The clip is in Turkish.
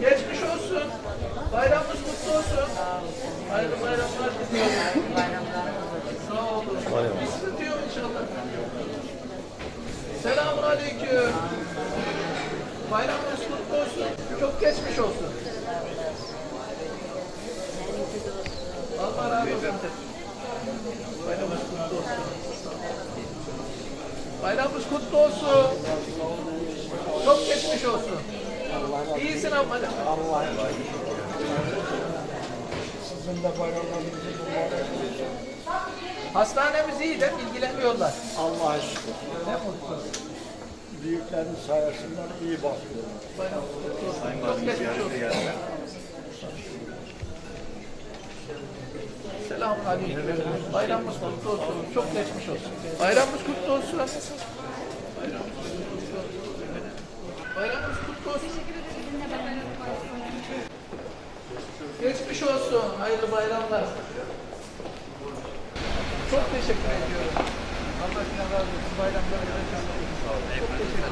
Geçmiş olsun. Bayramınız kutlu olsun. Hayırlı bayramlar. Sağ olun. Bir sıkıntı inşallah. Selamun aleyküm. Bayramınız kutlu olsun. Çok geçmiş olsun. Bayramınız kutlu olsun. Bayramınız kutlu olsun. Çok geçmiş olsun. İyisin ama. Allah Sizin de bayramlarınızı mübarek olsun. Hastanemiz iyi de ilgilenmiyorlar. Allah'a şükür. Ne mutlu. Büyüklerin sayesinde iyi bakıyor. Bayramınız kutlu olsun. Çok geçmiş olsun. Selamun aleyküm. Bayramımız kutlu olsun. Çok geçmiş olsun. Bayramımız kutlu olsun. Bayramımız kutlu olsun. Bayramımız kutlu olsun. Geçmiş olsun. Hayırlı bayramlar. Çok teşekkür ediyorum. Allah razı olsun. Bayramlar. Çok teşekkür